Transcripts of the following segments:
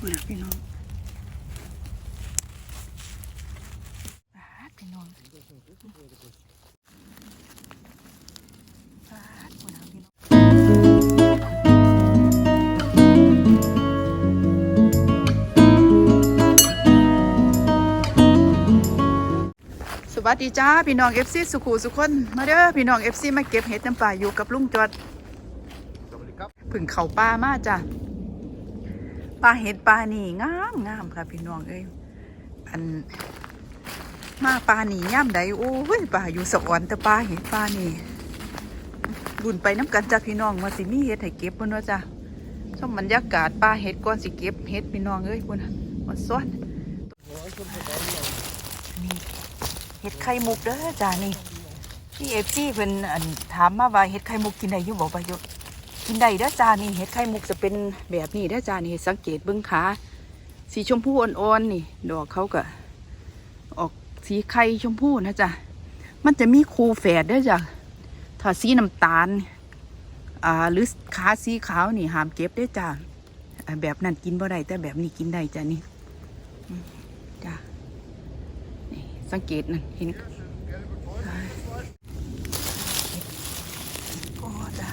คุณนะพี่น้องปาดพี่น้องปาดคุณนะพี่น้องสวัสดีจ้าพี่น้องเอฟซีสุขูสุขคนมาเด้อพี่น้องเอฟซีมาเก็บเห็ดน้ำป่าอยู่กับลุงจอดสวัสดีครับผึ่งเขาป่ามาจ้ะ ป่าเห็ดป่านี่งามงามค่ะพี่น้องเอ้ยอันมาป่านี่ย่ามใดโอ้ยป่าอยู่สวรรค์แต่ป่าเห็ดป่านี่บุญไปน้ำกันจ้ะพี่น้องมาสิมีเห็ดให้เก็บเพิ่นว่าจ้ะชมบรรยากาศป่าเห็ดก่อนสิเก็บเห็ดพี่น้องเอ้ยพุ่นน่ะมันซ้อนนี่เห็ดไข่มุกเด้อจ้านี่พี่เอฟซีเพิ่นอันถามมาว่าเห็ดไข่มุกกินได้อยู่บ่ประโยชน์ กินได้เด้อจ้านี่เห็ดไข่มุกจะเป็นแบบนี้เด้อจ้านี่สังเกตเบิ่งขาสีชมพูอ่อนๆนี่ ดอกเขาก็ ออกสีไข่ชมพูนะจ้ะมันจะมีคูแฝดเด้อจ้ะถ้าสีน้ำตาลอ่าหรือขาสีขาวนี่หามเก็บเด้อจ้าอ่าแบบนั้นกินบ่ได้แต่แบบนี้กินได้จ้ะนี่จ้านี่สังเกตนั่นเห็นโอ้จ้ะ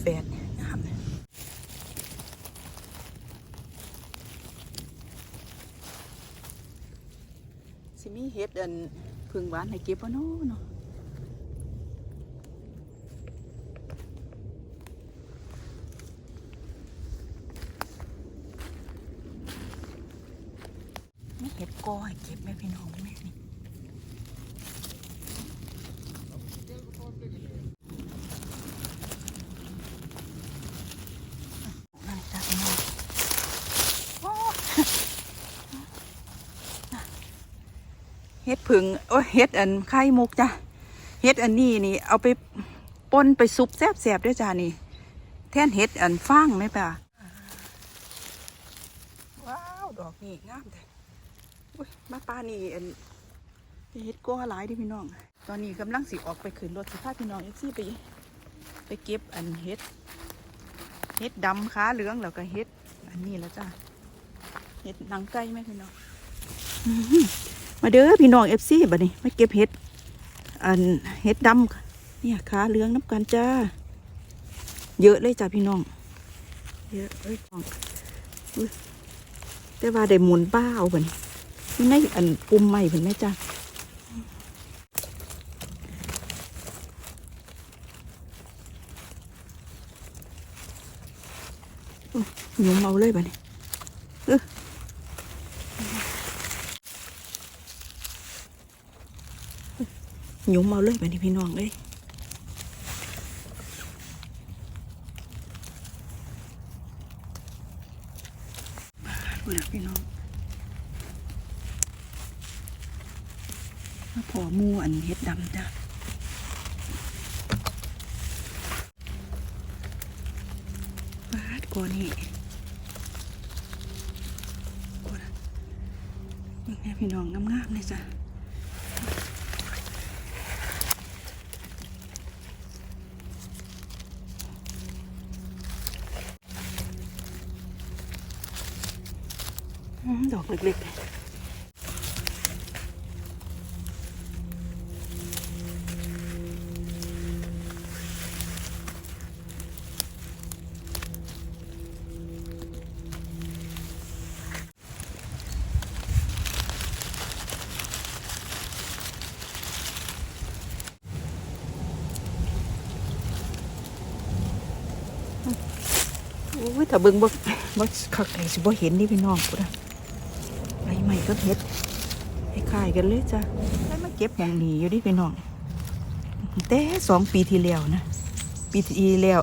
โอ้ยแฟนงามเลยสิมีเฮ็ดอันพึ่งหวานให้เก็บบ่เนาะเนาะมีเฮ็ดกอให้เก็บแม่พี่น้องแม่นี่นั่นจ้ะพี่น้องโอ้ เฮ็ดผึ่งโอ้เฮ็ดอันไข่มุกจ้ะเฮ็ดอันนี้นี่ เอาไปป่นไปซุปแซ่บๆด้วยจ้านี่ แท่นเฮ็ดอันฟางไหมป่ะว้าวดอกนี่งามแต่อุ้ยมาป้านี่อันเฮ็ดก้อหลายดิพี่น้อง ตอนนี้กำลังสิออกไปขึ้นรถสิพาพี่น้องเอฟซี่ไปไปเก็บอันเฮ็ดเฮ็ดดำขาเหลืองแล้วก็เฮ็ด อันนี้แล้วจ้าเฮ็ดหนังไก่ไหมพี่น้อง มาเด้อพี่น้องเอฟซีบัดนี้มาเก็บเห็ด อันเห็ดดำเนี่ยขาเหลืองน้ำกันจ้า เยอะเลยจ้าพี่น้อง เยอะเอ้ยของแต่ว่าได้หมุนบ้าเอาบันี้นี่อันปุ่มใหม่เห็นไหมจ้าหยุมเอาเลยบัดนี้ ยุมเอาเลยไปนี่พี่น้องเลยดูนะพี่น้องมาพอมูอันเฮ็ดดำจ้ะบาดก่อนนี่ก่อนนะนี่ไงพี่น้องงามๆเลยจ้ะ ดอกเล็กๆโอ้ยถ้าเบิ่งบ่บ่คักไอ้สิบ่เห็นนี่พี่น้องพุ่นน่ะี่ก็เฮ็ดคล้ายกันเลยจ้ะได้มาเก็บอย่างนี้อยู่ดิพี่น้องแต่สองปีที่แล้วนะปีที่แล้ว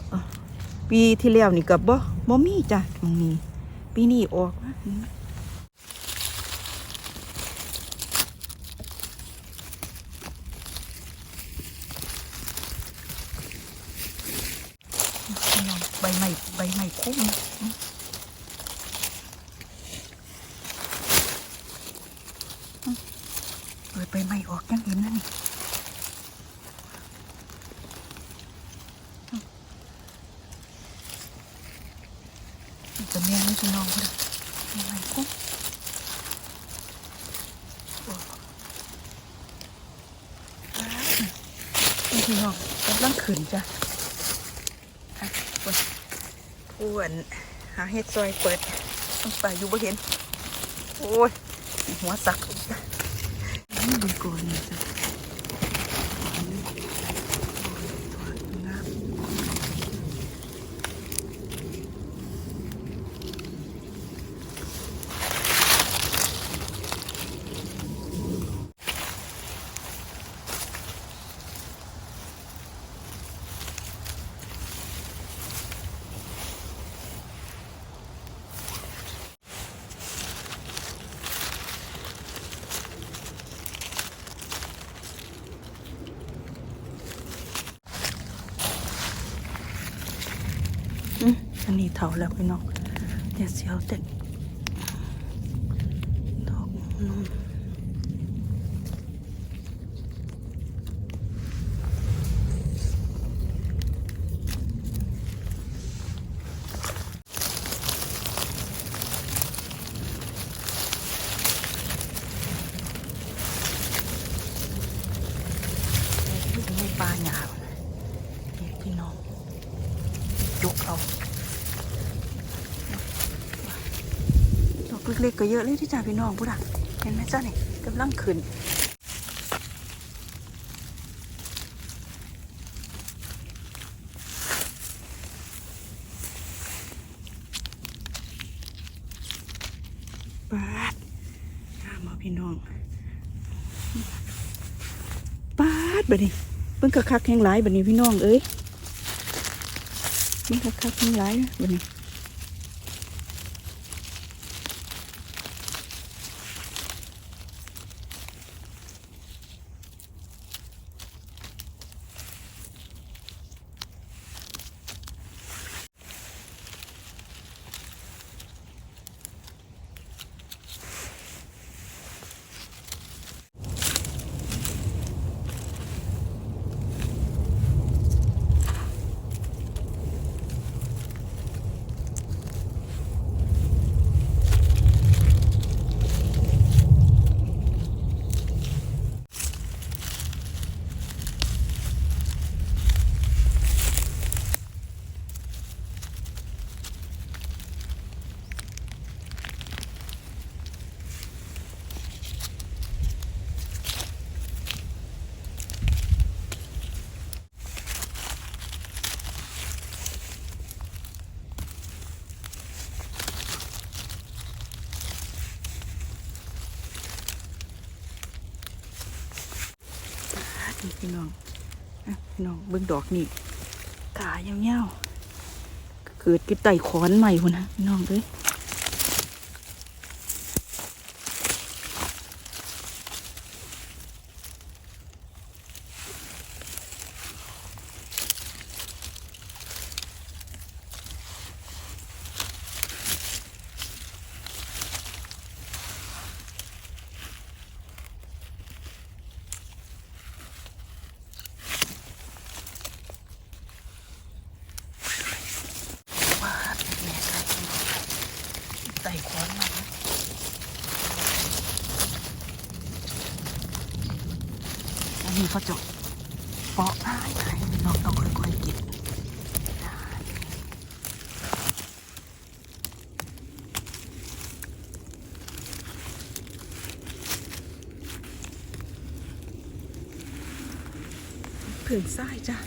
ปีที่แล้วนี่กับบ่บ่มีจ้ะตรงนี้ ปีนี้ออกน้องใบใหม่ใบใหม่คุ้ม เปิดไปไม่ออกยังเห็นนะนี่กับแม่นี่พี่น้องพุ่นน่ะยังไงกุ้งโอ้ว้าวนี่พี่น้องกำลังขึ้นจ้ะอะพุ่นอ้วนหาเห็ดซอยเปิดต้องไปอยู่บ่เห็น โอ้ย หัวสัก นี่ดูก่อนนี่จ้ะอันนี้ตัวงามอืมอันนี้ เถาแล้วพี่น้องเดี๋ยวเสียวเต็ดดอกนมอยู่ในป่าหยาบนี่พี่น้อง จุกเอาดอกเล็กก็เยอะเลยที่จ่าพี่น้องพุทธะเห็นไหมจ้านี่กำลังขึ้นปาดตามมาพี่น้องปาดแบบนี้เพิ่งกระคักแห้งหลายแบบนี้พี่น้องเอ้ยมันคักคักทั้งหลายนะวัน นี่พี่น้องพี่น้องเบิ่งดอกนี่กายาวๆเกิดกิ่ไต่ขอนใหม่คนนะพี่น้องเอ้ยปาดแม่ใส่ไต่ขอนใหม่ อันนี้เขาจะเปาะได้ไงพี่น้องต้องค่อยๆเก็บผืนทรายจ้ะ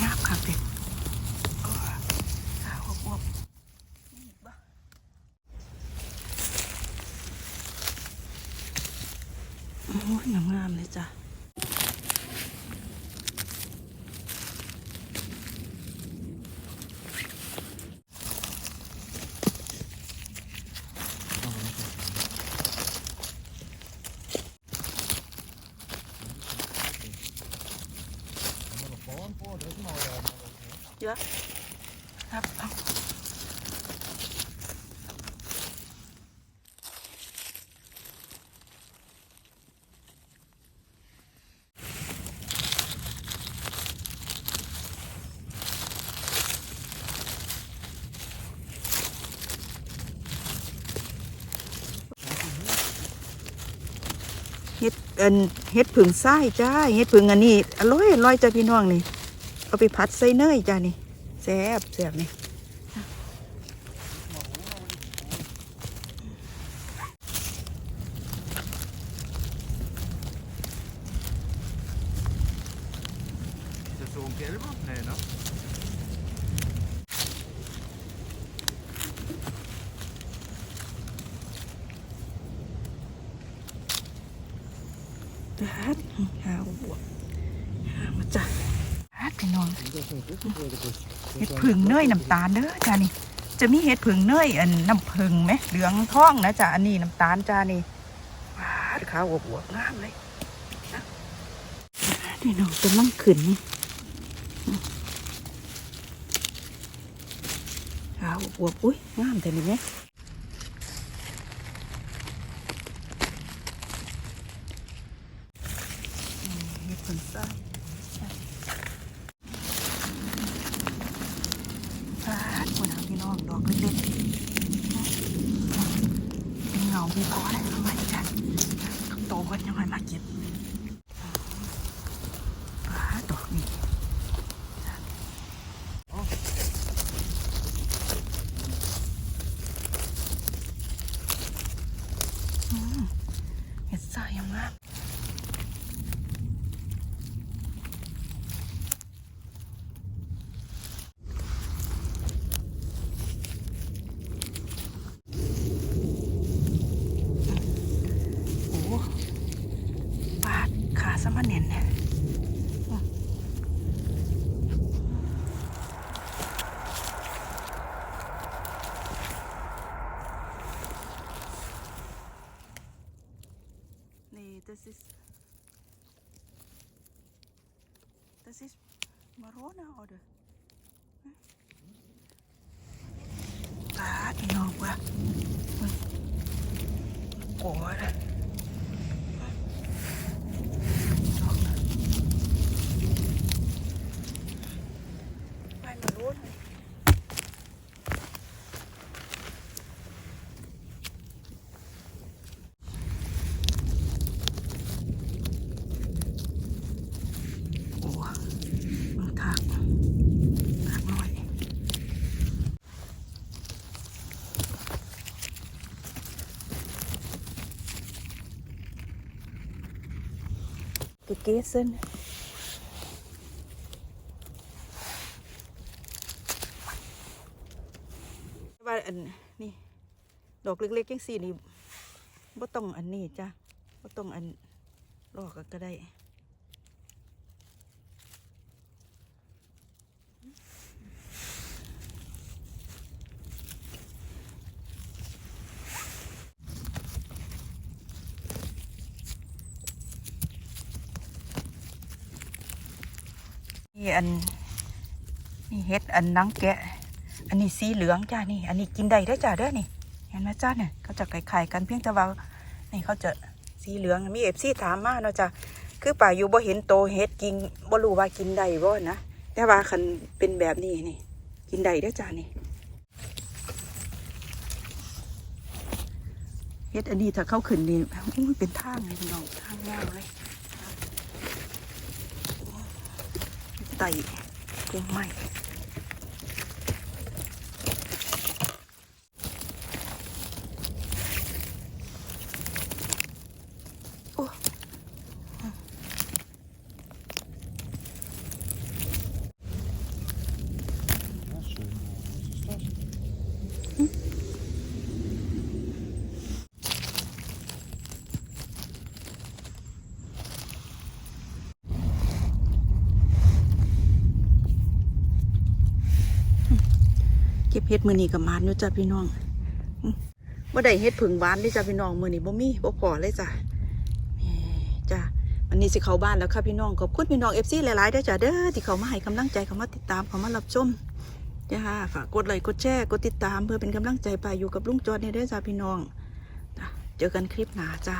งาบค่ะเป็ดโอ้ยขาวอวบๆนี่บ้าโอ้ยงามๆเลยจ้ะเยอะครับ เฮ็ดเอ็นเฮ็ดผึ่งไส้จ้าเฮ็ดผึ่งอันนี้อร่อยอร่อยจ้าพี่น้องนี่เอาไปผัดใส่เนยจ้านี่แซ่บแซ่บนี่ Säsong 11? Nej, no? ฮัดหาบวกหามา จ้าฮัดพี่น้องเฮ็ดผึ่งเนยน้ำตาลเด้อจ้านี่ จะมีเห็ดผึ่งเนยอันน้ำผึ่งไหมเหลืองทองนะจ้าอันนี้น้ำตาลจ้านี่ว้าขาวอวบๆงามเลยนะนี่น้องกำลังขึ้นนี่ขาวอวบอุ้ยงามแต่นี่ไหมอืมเห็ดผึ่งซ้ยฟาดหัวหน้าพี่น้องดอกเล็กๆ มีพอแลยทำไมจ้ะโตกันยังไงมาเก็บฟาดอกนี่อืมเห็ดสายยังงาม โอ้ปาดขาสมาเน่นเนี่ย นี่ this is this is Marona oder ปาดพี่น้องว่ะโอ้ย ไปมารู้เลยโอ้มันถากถากหน่อย gegessen. ว่าอันนี่ดอกเล็กๆยังสี่นี่บ่ต้องอันนี้จ้ะบ่ต้องอันลอกก็ได้ นี่อันนี่เฮ็ดอันนังแกะ อันนี้สีเหลืองจ้านี่ อันนี้กินได้ได้จ้าเด้อนี่ เห็นไหมจ้าเนี่ยเขาจะไข่ๆกันเพียงแต่ว่านี่เขาจะสีเหลืองมีเอฟซีถามมาเนาะจ้าคือป่าอยู่บ่เห็นโตเฮ็ดกินบ่รู้ว่ากินได้บ่นะแต่ว่าคันเป็นแบบนี้นี่ กินได้ได้จ้านี่เฮ็ดอันนี้ถ้าเข้าขึ้นนี่อุ้ยเป็นทางเลยน้องทางยาวเลย ไต่เก่งใหม ก็บเห็ดมือนี้กับมานอยู่จ้ะพี่น้องอืมบ่ได้เห็ดผึ่งหวานเลยจ้ะพี่น้องมือนี้บ่มีบ่พอเลยจ้ะจ้ะวันนี้สิเข้าบ้านแล้วค่ะพี่น้องขอบคุณพี่น้อง FC หลายๆด้อจ้ะเด้อที่เขามาให้กำลังใจเขามาติดตามเขามารับชมจ้าฝากกดไลค์กดแชร์กดติดตามเพื่อเป็นกำลังใจไปอยู่กับลุงจอดเนี่ยเด้อจ้ะพี่น้องเจอกันคลิปหน้าจ้า